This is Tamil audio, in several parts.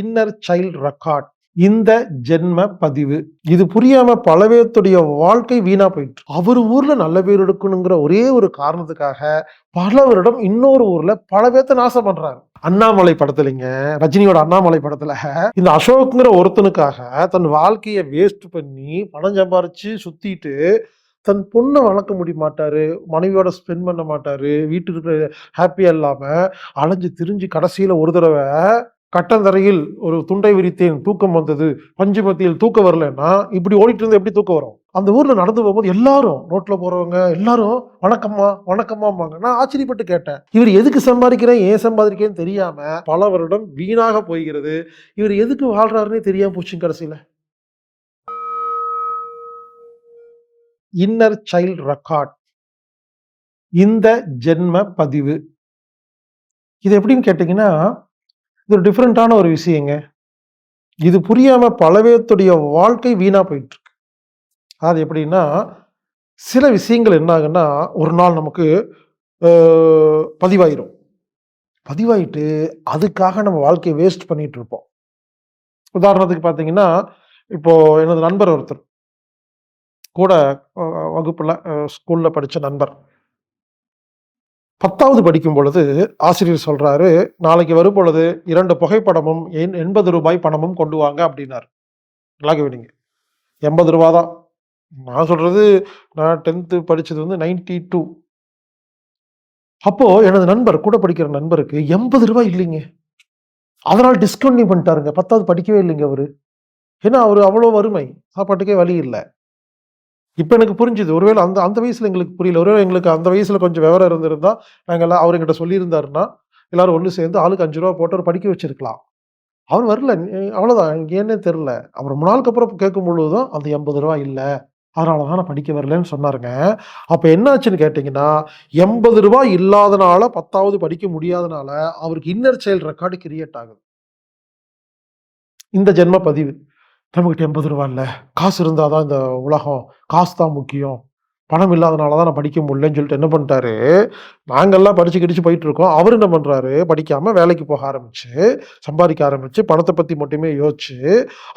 இன்னர் சைல்ட் ரெக்கார்ட் இந்த ஜென்ம பதிவு. இது புரியாம பல பேர்த்துடைய வாழ்க்கை வீணா போயிட்டு. அவர் ஊர்ல நல்ல பேர் எடுக்கணுங்கிற ஒரே ஒரு காரணத்துக்காக பலவரிடம் இன்னொரு ஊர்ல பல பேர்த்த நாசம் பண்றாரு. அண்ணாமலை படத்துலங்க ரஜினியோட அண்ணாமலை படத்துல. இந்த அசோக்குங்கிற ஒருத்தனுக்காக தன் வாழ்க்கையை வேஸ்ட் பண்ணி பணம் சம்பாரிச்சு சுத்திட்டு தன் பொண்ணை வளர்க்க முடிய மாட்டாரு மனைவியோட ஸ்பெண்ட் பண்ண மாட்டாரு வீட்டுக்கு இருக்கிற ஹாப்பியா இல்லாம அலைஞ்சு திரிஞ்சு கடைசியில ஒரு தடவை கட்டந்தரையில் ஒரு துண்டை விரித்தேன் தூக்கம் வந்தது. பஞ்சுமத்தியில் தூக்கம் வரலன்னா இப்படி ஓடிட்டு இருந்து எப்படி தூக்கம் வரும்? அந்த ஊர்ல நடந்து போகும்போது எல்லாரும் ரோட்ல போறவங்க எல்லாரும் வணக்கம்மா வணக்கம்மாம்பாங்க. நான் ஆச்சரியப்பட்டு கேட்டேன் இவர் எதுக்கு சம்பாதிக்கிறேன்? ஏன் சம்பாதிக்கிறேன்னு தெரியாம பல வருடம் வீணாக போகிறது இவர் எதுக்கு வாழ்றாருன்னே தெரியாம போச்சுங்க கடைசியில. இன்னர் சைல்ட் ரெக்கார்ட் இந்த ஜென்ம பதிவு. இது எப்படின்னு கேட்டிங்கன்னா இது ஒரு டிஃப்ரெண்ட்டான ஒரு விஷயங்க. இது புரியாமல் பல பேர்த்துடைய வாழ்க்கை வீணாக போயிட்டுருக்கு. அது எப்படின்னா சில விஷயங்கள் என்ன ஆகுன்னா ஒரு நாள் நமக்கு பதிவாயிரும். பதிவாயிட்டு அதுக்காக நம்ம வாழ்க்கையை வேஸ்ட் பண்ணிட்டு இருப்போம். உதாரணத்துக்கு பார்த்தீங்கன்னா இப்போ எனது நண்பர் ஒருத்தர். கூட வகுப்பில் ஸ்கூலில் படித்த நண்பர். பத்தாவது படிக்கும் பொழுது ஆசிரியர் சொல்றாரு நாளைக்கு வரும் பொழுது இரண்டு புகைப்படமும் எண்- எண்பது ரூபாய் பணமும் கொண்டு வாங்க அப்படின்னாரு. நல்லா கவனிங்க எண்பது ரூபா தான். நான் சொல்றது நான் டென்த்து படித்தது வந்து நைன்டி டூ அப்போ எனது நண்பர் கூட படிக்கிற நண்பருக்கு எண்பது ரூபாய் இல்லைங்க. அதனால் டிஸ்கவுண்ட் பண்ணிட்டாருங்க. பத்தாவது படிக்கவே இல்லைங்க அவரு. ஏன்னா அவர் அவ்வளோ வறுமை. சாப்பாட்டுக்கே வழி இல்லை. இப்போ எனக்கு புரிஞ்சுது. ஒருவேளை அந்த அந்த வயசில் எங்களுக்கு புரியல. ஒருவேளை எங்களுக்கு அந்த வயசில் கொஞ்சம் விவரம் இருந்திருந்தா நாங்கள் எல்லாம் அவர் எங்கிட்ட சொல்லியிருந்தாருன்னா எல்லாரும் ஒன்று சேர்ந்து ஆளுக்கு அஞ்சு ரூபா போட்டு அவர் படிக்க வச்சிருக்கலாம். அவர் வரல. அவ்வளோதான் எனக்கு ஏன்னே தெரில அவர் ரொம்ப நாளுக்கு அப்புறம் கேட்கும் பொழுதும் அந்த எண்பது ரூபா இல்லை. அதனால தான் நான் படிக்க வரலன்னு சொன்னாருங்க. அப்போ என்னாச்சுன்னு கேட்டிங்கன்னா எண்பது ரூபாய் இல்லாதனால பத்தாவது படிக்க முடியாதனால அவருக்கு இன்னர் செயல் ரெக்கார்டு கிரியேட் ஆகுது. இந்த ஜென்ம பதிவு. நம்மகிட்ட எண்பது ரூபா இல்லை. காசு இருந்தால் தான் இந்த உலகம். காசு தான் முக்கியம். பணம் இல்லாதனால தான் நான் படிக்க முடியலன்னு சொல்லிட்டு என்ன பண்ணிட்டாரு? நாங்கள்லாம் படித்து கிடிச்சு போயிட்டு இருக்கோம். அவர் என்ன பண்ணுறாரு படிக்காமல் வேலைக்கு போக ஆரம்பிச்சு சம்பாதிக்க ஆரம்பிச்சு பணத்தை பற்றி மட்டுமே யோசிச்சு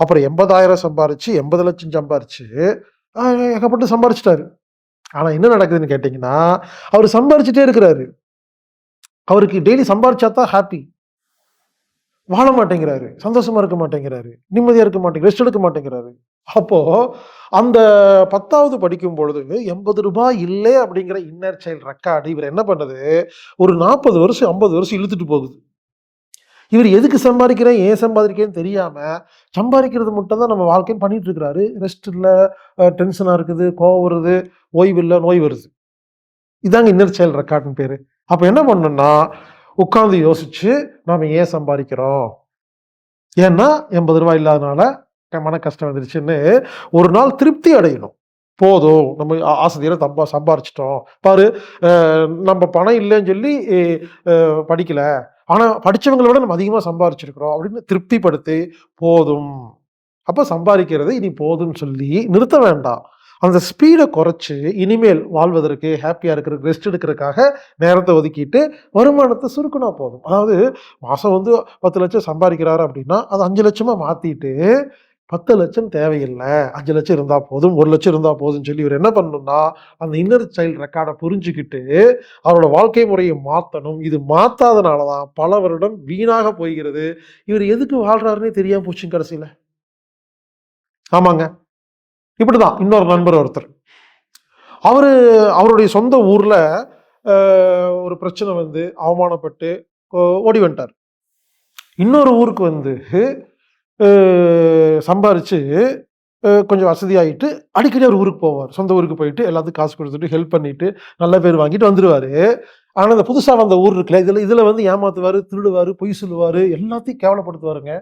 அப்புறம் எண்பதாயிரம் சம்பாரிச்சு எண்பது லட்சம் சம்பாரிச்சு ஏகப்பட்டு சம்பாரிச்சிட்டாரு. ஆனால் என்ன நடக்குதுன்னு கேட்டிங்கன்னா அவர் சம்பாரிச்சிட்டே இருக்கிறாரு. அவருக்கு டெய்லி சம்பாரிச்சா தான் ஹாப்பி வாழ மாட்டேங்கிறாரு சந்தோஷமா இருக்க மாட்டேங்கிறாரு நிம்மதியா இருக்க மாட்டேங்க ரெஸ்ட் எடுக்க மாட்டேங்கிறாரு. அப்போ அந்த பத்தாவது படிக்கும் பொழுது எண்பது ரூபாய் இல்லை அப்படிங்கிற இன்னர் சைல்ட் ரெக்கார்டு இவர் என்ன பண்ணுது ஒரு நாற்பது வருஷம் ஐம்பது வருஷம் இழுத்துட்டு போகுது. இவர் எதுக்கு சம்பாதிக்கிறேன் ஏன் சம்பாதிக்கிறேன்னு தெரியாம சம்பாதிக்கிறது மட்டும் தான் நம்ம வாழ்க்கைன்னு பண்ணிட்டு இருக்கிறாரு. ரெஸ்ட் இல்லை டென்ஷனாக இருக்குது கோவம் வருது ஓய்வு இல்லை நோய் வருது. இதாங்க இன்னர் சைல்ட் ரெக்கார்டுன்னு பேர். அப்போ என்ன பண்ணணும்னா உட்காந்து யோசிச்சு நாம் ஏன் சம்பாதிக்கிறோம்? ஏன்னா எண்பது ரூபாய் இல்லாதனால மன கஷ்டம் வந்துருச்சுன்னு ஒரு நாள் திருப்தி அடையணும். போதும் நம்ம ஆசிரியரை தம்பா சம்பாரிச்சிட்டோம். பாரு நம்ம பணம் இல்லைன்னு சொல்லி படிக்கல. ஆனால் படித்தவங்களை விட நம்ம அதிகமாக சம்பாரிச்சிருக்கிறோம் அப்படின்னு திருப்திப்படுத்தி போதும். அப்போ சம்பாதிக்கிறது இனி போதும்னு சொல்லி நிறுத்த வேண்டாம். அந்த ஸ்பீடை குறைச்சி இனிமேல் வாழ்வதற்கு ஹாப்பியாக இருக்கிறதுக்கு ரெஸ்ட் எடுக்கிறதுக்காக நேரத்தை ஒதுக்கிட்டு வருமானத்தை சுருக்கினா போதும். அதாவது மாதம் வந்து பத்து லட்சம் சம்பாதிக்கிறாரு அப்படின்னா அது அஞ்சு லட்சமாக மாற்றிட்டு பத்து லட்சம் தேவையில்லை. அஞ்சு லட்சம் இருந்தால் போதும் ஒரு லட்சம் இருந்தால் போதும்னு சொல்லி இவர் என்ன பண்ணணும்னா அந்த இன்னர் சைல்ட் ரெக்கார்டை புரிஞ்சுக்கிட்டு அவரோட வாழ்க்கை முறையை மாற்றணும் இது மாற்றாதனால தான் பல வருடம் வீணாக போய்கிறது. இவர் எதுக்கு வாழ்கிறாருன்னே தெரியாமல் போச்சுங்க கடைசியில். ஆமாங்க. இப்படிதான். இன்னொரு நண்பர் ஒருத்தர். அவர் அவருடைய சொந்த ஊரில் ஒரு பிரச்சனை வந்து அவமானப்பட்டு ஓ- ஓடி வந்துட்டார். இன்னொரு ஊருக்கு வந்து சம்பாரித்து கொஞ்சம் வசதியாகிட்டு அடிக்கடி அவர் ஊருக்கு போவார். சொந்த ஊருக்கு போயிட்டு எல்லாத்துக்கும் காசு கொடுத்துட்டு ஹெல்ப் பண்ணிட்டு நல்ல பேர் வாங்கிட்டு வந்துடுவார் ஆனால் இந்த புதுசாக வந்த ஊர் இருக்குல்ல இதில் இதில் வந்து ஏமாத்துவார் திருடுவார் பொய் சொல்லுவார் எல்லாத்தையும் கேவலப்படுத்துவாருங்க.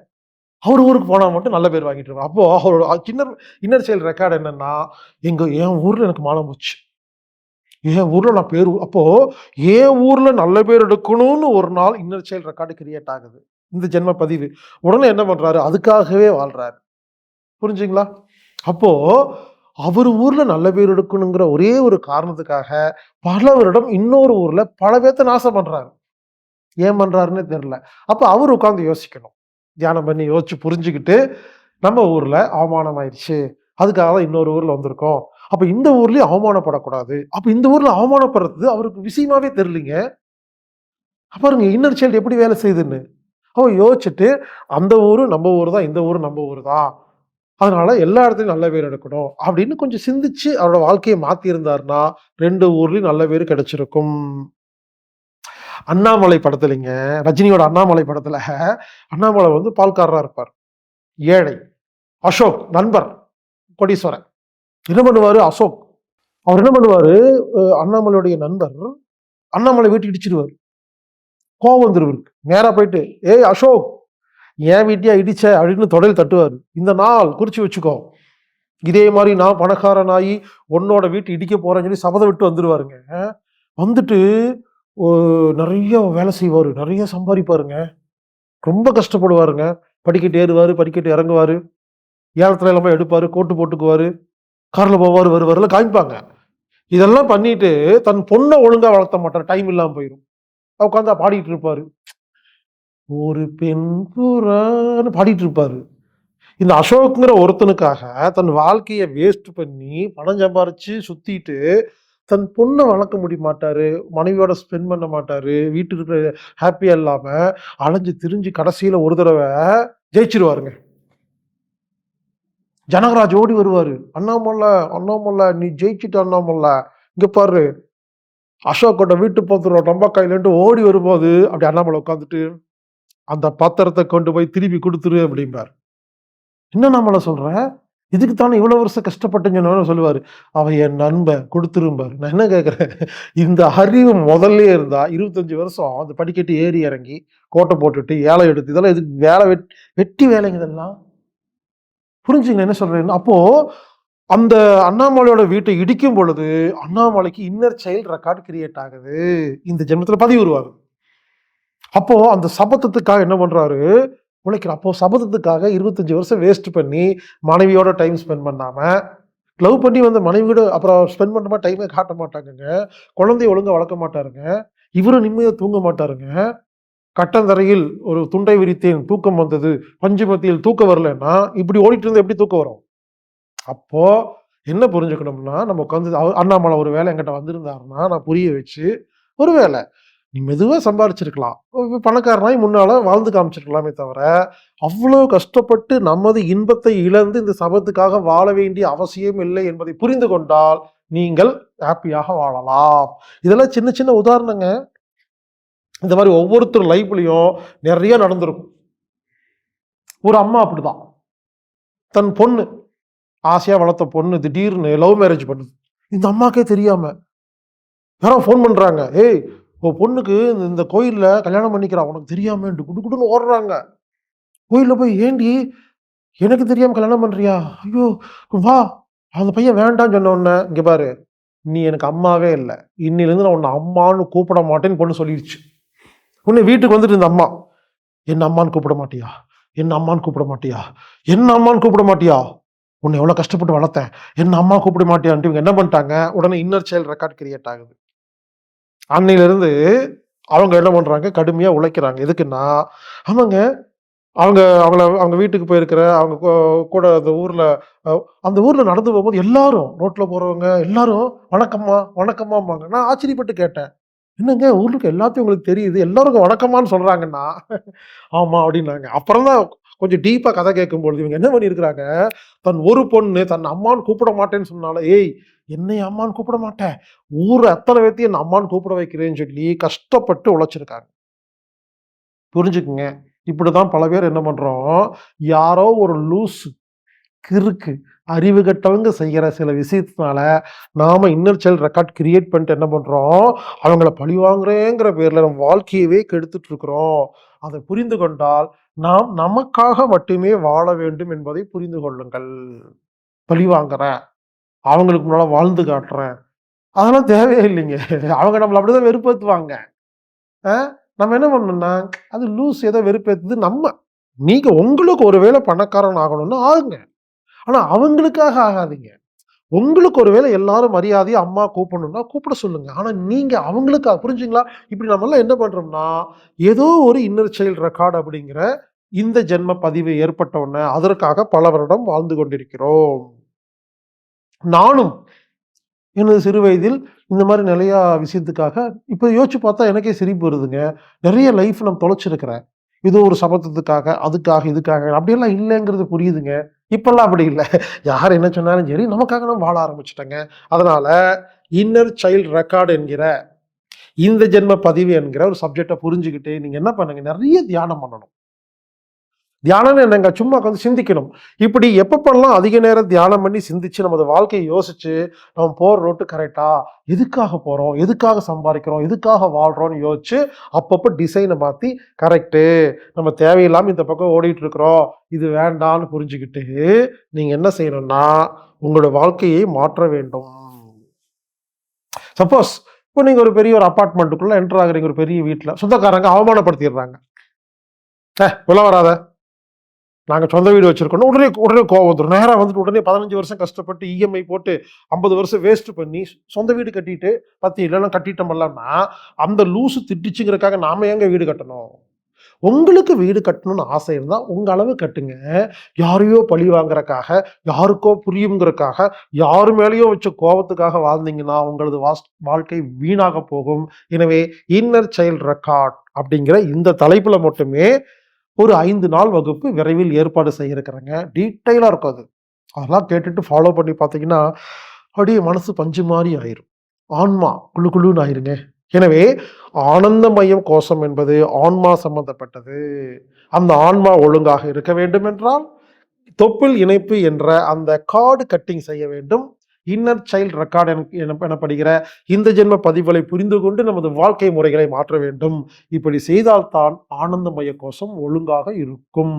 அவர் ஊருக்கு போனால் மட்டும் நல்ல பேர் வாங்கிட்டு இருக்கோம் அப்போ அவரோட சின்ன இன்னர் செயல் ரெக்கார்டு என்னென்னா எங்கள் என் ஊரில் எனக்கு மானம் போச்சு. என் ஊரில் நான் பேர் அப்போது என் ஊரில் நல்ல பேர் எடுக்கணும்னு ஒரு நாள் இன்னர் செயல் ரெக்கார்டு கிரியேட் ஆகுது. இந்த ஜென்ம பதிவு. உடனே என்ன பண்ணுறாரு அதுக்காகவே வாழ்கிறாரு புரிஞ்சுங்களா? அப்போது அவர் ஊரில் நல்ல பேர் எடுக்கணுங்கிற ஒரே ஒரு காரணத்துக்காக பலவரிடம் இன்னொரு ஊரில் பல பேர்த்த நாசம் பண்ணுறாரு ஏன் பண்ணுறாருன்னு தெரில அப்போ அவர் உட்காந்து யோசிக்கணும். தியானம் பண்ணி யோசிச்சு புரிஞ்சுக்கிட்டு நம்ம ஊர்ல அவமானம் ஆயிடுச்சு அதுக்காக தான் இன்னொரு ஊர்ல வந்திருக்கோம். அப்ப இந்த ஊர்லயும் அவமானப்படக்கூடாது. அப்ப இந்த ஊர்ல அவமானப்படுறது அவருக்கு விஷயமாவே தெரியலீங்க. பாருங்க இன்னர் சைல்டு எப்படி வேலை செய்யுதுன்னு? அவன் யோசிச்சுட்டு அந்த ஊரும் நம்ம ஊர் தான் இந்த ஊரும் நம்ம ஊர் தான். அதனால எல்லா இடத்துலையும் நல்ல பேர் எடுக்கணும் அப்படின்னு கொஞ்சம் சிந்திச்சு அவரோட வாழ்க்கையை மாத்தி இருந்தாருன்னா ரெண்டு ஊர்லயும் நல்ல பேர் கிடைச்சிருக்கும். அண்ணாமலை படத்துலைங்க ரஜினியோட அண்ணாமலை படத்துல அண்ணாமலை வந்து பால்காரராக இருப்பார். ஏழை அசோக் நண்பர் கோடீஸ்வரன். என்ன பண்ணுவார்? அசோக். அவர் என்ன பண்ணுவார்? அண்ணாமலையுடைய நண்பர் அண்ணாமலை வீட்டுக்கு இடிச்சிடுவார் கோவம் வந்துருவருக்கு நேராக போயிட்டு ஏய் அசோக் ஏன் வீட்டையா இடிச்ச அப்படின்னு தொடையில் தட்டுவார். இந்த நாள் குறிச்சு வச்சுக்கோ. இதே மாதிரி நான் பணக்காரனாகி உன்னோட வீட்டு இடிக்க போறேன்னு சொல்லி சபதம் விட்டு வந்துடுவாருங்க வந்துட்டு நிறைய வேலை செய்வார். நிறைய சம்பாதிப்பாருங்க ரொம்ப கஷ்டப்படுவாருங்க. படிக்கட்டு ஏறுவார் படிக்கட்டு இறங்குவார். ஏலத்தில் எல்லாமே எடுப்பார் கோட்டு போட்டுக்குவார். காரில் போவார் வருவார்ல காமிப்பாங்க. இதெல்லாம் பண்ணிட்டு தன் பொண்ணை ஒழுங்காக வளர்த்த மாட்டார். டைம் இல்லாமல் போயிடும் உட்காந்து பாடிட்டு இருப்பார் ஒரு பெண் புறான்னு பாடிட்டு இருப்பார் இந்த அசோக்குங்கிற ஒருத்தனுக்காக தன் வாழ்க்கையை வேஸ்ட் பண்ணி பணம் சம்பாரிச்சு சுற்றிட்டு தன் பொண்ணை வளர்க்க முடிய மாட்டாரு மனைவியோட ஸ்பெண்ட் பண்ண மாட்டாரு? வீட்டுக்கு ஹாப்பியா இல்லாம அலைஞ்சு திரிஞ்சு கடைசியில ஒரு தடவை ஜெயிச்சிருவாருங்க. ஜனகராஜ் ஓடி வருவாரு. அண்ணாமலை அண்ணாமலை நீ ஜெயிச்சிட்ட அண்ணாமலை. இங்க பாரு. அசோக்கோட வீட்டு பத்திரம் நம்ம கையிலன்ட்டு ஓடி வரும்போது அப்படி அண்ணாமலை உட்காந்துட்டு அந்த பத்திரத்தை கொண்டு போய் திருப்பி கொடுத்துரு அப்படிம்பார். என்ன நம்மளை சொல்ற? இதுக்கு தானே இவ்வளோ வருஷம் கஷ்டப்பட்டுன்னு சொல்லுவார் அவன் என் நண்பன் கொடுத்துரும்பாரு. நான் என்ன கேட்குறேன் இந்த அறிவு முதல்ல இருந்தால் இருபத்தஞ்சி வருஷம் அந்த படிக்கட்டு ஏறி இறங்கி கோட்டை போட்டுட்டு ஏழை எடுத்து இதெல்லாம் இதுக்கு வேலை வெட் வெட்டி வேலைங்க இதெல்லாம்? புரிஞ்சுங்க என்ன சொல்றேன் அப்போது அந்த அண்ணாமலையோட வீட்டை இடிக்கும் பொழுது அண்ணாமலைக்கு இன்னர் செயல் ரெக்கார்டு கிரியேட் ஆகுது. இந்த ஜென்மத்தில் பதிவு உருவாகுது அப்போது அந்த சபத்தத்துக்காக என்ன பண்ணுறாரு உழைக்கிறார் அப்போது சபதத்துக்காக இருபத்தஞ்சி வருஷம் வேஸ்ட் பண்ணி மனைவியோட டைம் ஸ்பெண்ட் பண்ணாமல் லவ் பண்ணி வந்த மனைவியோட அப்புறம் ஸ்பெண்ட் பண்ண டைமே காட்ட மாட்டாங்கங்க. குழந்தைய ஒழுங்கா வளர்க்க மாட்டாருங்க. இவரும் நிம்மதியாக தூங்க மாட்டாருங்க. கட்டந்தரையில் ஒரு துண்டை விரித்தேன் தூக்கம் வந்தது. பஞ்சுமத்தியில் தூக்கம் வரலன்னா இப்படி ஓடிட்டு இருந்தா எப்படி தூக்கம் வரும்? அப்போ என்ன புரிஞ்சுக்கணும்னா நம்ம உட்காந்து அண்ணாமலை ஒரு வேலை என்கிட்ட வந்திருந்தாருன்னா நான் புரிய வச்சு ஒரு வேலை. நீ மெதுவாக சம்பாரிச்சிருக்கலாம். பணக்காரனாய் முன்னால் வாழ்ந்து காமிச்சிருக்கலாமே தவிர அவ்வளோ கஷ்டப்பட்டு நமது இன்பத்தை இழந்து இந்த சபத்துக்காக வாழ வேண்டிய அவசியம் இல்லை என்பதை புரிந்து கொண்டால் நீங்கள் ஹாப்பியாக வாழலாம். இதெல்லாம் சின்ன சின்ன உதாரணங்க. இந்த மாதிரி ஒவ்வொருத்தர் லைஃப்லையும் நிறைய நடந்திருக்கும். ஒரு அம்மா அப்படிதான். தன் பொண்ணு ஆசையாக வளர்த்த பொண்ணு திடீர்னு லவ் மேரேஜ் பண்ணுது. இந்த அம்மாக்கே தெரியாம யாரோ ஃபோன் பண்ணுறாங்க ஏய் இப்போ பொண்ணுக்கு இந்த- இந்த கல்யாணம் பண்ணிக்கிறா உனக்கு தெரியாமேன்ட்டு குடு குடுன்னு ஓடுறாங்க. கோயிலில் போய் ஏண்டி எனக்கு தெரியாமல் கல்யாணம் பண்ணுறியா ஐயோ வா. அந்த பையன் வேண்டாம்னு சொன்ன உடனே இங்கே பாரு. நீ எனக்கு அம்மாவே இல்லை. இன்னிலிருந்து நான் உன்னை அம்மான்னு கூப்பிட மாட்டேன்னு பொண்ணு சொல்லிடுச்சு உன்னை வீட்டுக்கு வந்துட்டு இந்த அம்மா என்ன அம்மான்னு கூப்பிட மாட்டியா? என்ன அம்மான்னு கூப்பிட மாட்டியா? என்ன அம்மான்னு கூப்பிட மாட்டியா? உன்னை எவ்வளோ கஷ்டப்பட்டு வளர்த்தேன். என்ன அம்மா கூப்பிட மாட்டியான்ட்டு இவங்க என்ன பண்ணிட்டாங்க? உடனே இன்னர் செயல் ரெக்கார்ட் கிரியேட் ஆகுது. அன்னையிலிருந்து அவங்க என்ன பண்ணுறாங்க கடுமையாக உழைக்கிறாங்க. எதுக்குன்னா ஆமாங்க அவங்க அவங்கள அவங்க வீட்டுக்கு போயிருக்கிற அவங்க கூட அந்த ஊரில் அந்த ஊரில் நடந்து போகும்போது எல்லாரும் ரோட்டில் போகிறவங்க எல்லாரும் வணக்கம்மா வணக்கம்மாம்பாங்க. நான் ஆச்சரியப்பட்டு கேட்டேன். என்னங்க ஊருக்கு எல்லாத்தையும் உங்களுக்கு தெரியுது எல்லாருக்கும் வணக்கம்மான்னு சொல்கிறாங்கண்ணா ஆமாம் அப்படின்னாங்க. அப்புறம் தான் கொஞ்சம் டீப்பாக கதை கேட்கும்பொழுது இவங்க என்ன பண்ணியிருக்கிறாங்க? தன் ஒரு பொண்ணு தன் அம்மான்னு கூப்பிட மாட்டேன்னு சொன்னால ஏய் என்னை அம்மான்னு கூப்பிட மாட்டேன் ஊர் அத்தனை பேர்த்தையும் என் அம்மான்னு கூப்பிட வைக்கிறேன்னு சொல்லி கஷ்டப்பட்டு உழைச்சிருக்காங்க. புரிஞ்சுக்குங்க. இப்படி தான் பல பேர் என்ன பண்ணுறோம் யாரோ ஒரு லூஸு கிறுக்கு அறிவு கட்டவங்க செய்கிற சில விஷயத்தினால நாம் இன்னர் சைல்ட் ரெக்கார்ட் கிரியேட் பண்ணிட்டு என்ன பண்ணுறோம் அவங்கள பழி வாங்குறேங்கிற பேரில் நம்ம வாழ்க்கையவே கெடுத்துட்டு இருக்கிறோம். அதை புரிந்து கொண்டால் நாம் நமக்காக மட்டுமே வாழ வேண்டும் என்பதை புரிந்து கொள்ளுங்கள். பழி வாங்குறேன். அவங்களுக்கு முன்னால் வாழ்ந்து காட்டுறேன். அதெல்லாம் தேவையே இல்லைங்க அவங்க நம்மளை அப்படிதான் வெறுப்பேற்றுவாங்க ஆ? நம்ம என்ன பண்ணணும்னா அது லூஸ் ஏதோ வெறுப்பேற்றுது நம்ம நீங்கள் உங்களுக்கு ஒருவேளை பணக்காரன் ஆகணும்னு ஆகுங்க. ஆனால் அவங்களுக்காக ஆகாதீங்க. உங்களுக்கு ஒருவேளை எல்லாரும் மரியாதையை அம்மா கூப்பிடணும்னா கூப்பிட சொல்லுங்க. ஆனால் நீங்கள் அவங்களுக்கு புரிஞ்சுங்களா? இப்படி நம்ம எல்லாம் என்ன பண்றோம்னா ஏதோ ஒரு இன்னர் சைல்டு ரெக்கார்டு அப்படிங்கிற இந்த ஜென்ம பதிவு ஏற்பட்ட உடனே அதற்காக பல வருடம் வாழ்ந்து கொண்டிருக்கிறோம். நானும் எனது சிறு வயதில் இந்த மாதிரி நிறையா விஷயத்துக்காக இப்போ யோசிச்சு பார்த்தா எனக்கே சிரிப்பு வருதுங்க. நிறைய லைஃப் நான் தொலைச்சிருக்கிறேன். இது ஒரு சமத்துவத்துக்காக அதுக்காக இதுக்காக. அப்படியெல்லாம் இல்லைங்கிறது புரியுதுங்க. இப்பெல்லாம் அப்படி இல்லை. யார் என்ன சொன்னாலும் சரி நமக்காக நம்ம வாழ ஆரம்பிச்சிட்டேங்க. அதனால இன்னர் சைல்ட் ரெக்கார்டு என்கிற இந்த ஜென்ம பதிவு என்கிற ஒரு சப்ஜெக்டை புரிஞ்சுக்கிட்டு நீங்கள் என்ன பண்ணுங்க? நிறைய தியானம் பண்ணணும். தியானம்னு என்னங்க சும்மா உட்காந்து சிந்திக்கணும். இப்படி எப்பப்பெல்லாம் அதிக நேரம் தியானம் பண்ணி சிந்திச்சு நமது வாழ்க்கையை யோசிச்சு நம்ம போகிற ரோட்டு கரெக்டா எதுக்காக போகிறோம் எதுக்காக சம்பாதிக்கிறோம்? எதுக்காக வாழ்கிறோம்னு யோசிச்சு அப்பப்போ டிசைனை மாற்றி கரெக்டு நம்ம தேவையில்லாமல் இந்த பக்கம் ஓடிட்டு இருக்கிறோம். இது வேண்டாம்னு புரிஞ்சுக்கிட்டு நீங்கள் என்ன செய்யணும்னா உங்களோட வாழ்க்கையை மாற்ற வேண்டும். சப்போஸ் இப்போ நீங்கள் ஒரு பெரிய ஒரு அப்பார்ட்மெண்ட்டுக்குள்ளே என்டர் ஆகுறீங்க. ஒரு பெரிய வீட்டில் சொந்தக்காரங்க அவமானப்படுத்திடுறாங்க. ஏ உள்ள வராத. நாங்கள் சொந்த வீடு வச்சுருக்கோம் உடனே உடனே கோவம் வந்துடும் நேராக வந்துட்டு உடனே பதினஞ்சு வருஷம் கஷ்டப்பட்டு இஎம்ஐ போட்டு ஐம்பது வருஷம் வேஸ்ட் பண்ணி சொந்த வீடு கட்டிட்டு பத்து இல்லைன்னா கட்டிட்டோம்லன்னா அந்த லூசு திட்டிச்சுங்கிறக்காக நாம ஏங்க வீடு கட்டணும்? உங்களுக்கு வீடு கட்டணும்னு ஆசை இருந்தால் உங்கள் அளவு கட்டுங்க. யாரையோ பழி வாங்குறக்காக யாருக்கோ புரியுங்கிறக்காக யார் மேலேயோ வச்ச கோபத்துக்காக வாழ்ந்தீங்கன்னா உங்களது வாஸ் வாழ்க்கை வீணாக போகும். எனவே இன்னர் சைல்ட் ரெக்கார்ட் அப்படிங்கிற இந்த தலைப்பில் மட்டுமே ஒரு ஐந்து நாள் வகுப்பு விரைவில் ஏற்பாடு செய்யிருக்கிறேங்க. டீட்டெயிலாக இருக்கும் அது. அதெல்லாம் கேட்டுட்டு ஃபாலோ பண்ணி பார்த்தீங்கன்னா அப்படியே மனசு பஞ்சு மாதிரி ஆயிரும். ஆன்மா குழு குழுன்னு ஆயிருங்க. எனவே ஆனந்தமயம் கோஷம் என்பது ஆன்மா சம்பந்தப்பட்டது. அந்த ஆன்மா ஒழுங்காக இருக்க வேண்டும் என்றால் தொப்பில் இணைப்பு என்ற அந்த கார்டு கட்டிங் செய்ய வேண்டும். இன்னர் சைல்ட் ரெக்கார்டு எனப்படுகிற இந்த ஜென்ம பதிவுகளை புரிந்து கொண்டு நமது வாழ்க்கை முறைகளை மாற்ற வேண்டும். இப்படி செய்தால்தான் ஆனந்தமய கோஷம் ஒழுங்காக இருக்கும்.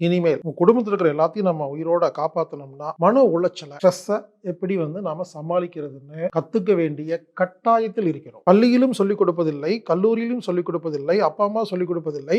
இனிமேல் உங்க குடும்பத்தில் இருக்கிற எல்லாத்தையும் நம்ம உயிரோட காப்பாற்றணும்னா மன உளைச்சலை ஸ்ட்ரெஸ்ஸை எப்படி வந்து நாம சமாளிக்கிறதுன்னு கத்துக்க வேண்டிய கட்டாயத்தில் இருக்கிறோம். பள்ளியிலும் சொல்லிக் கொடுப்பதில்லை கல்லூரியிலும் சொல்லிக் கொடுப்பதில்லை அப்பா அம்மா சொல்லிக் கொடுப்பதில்லை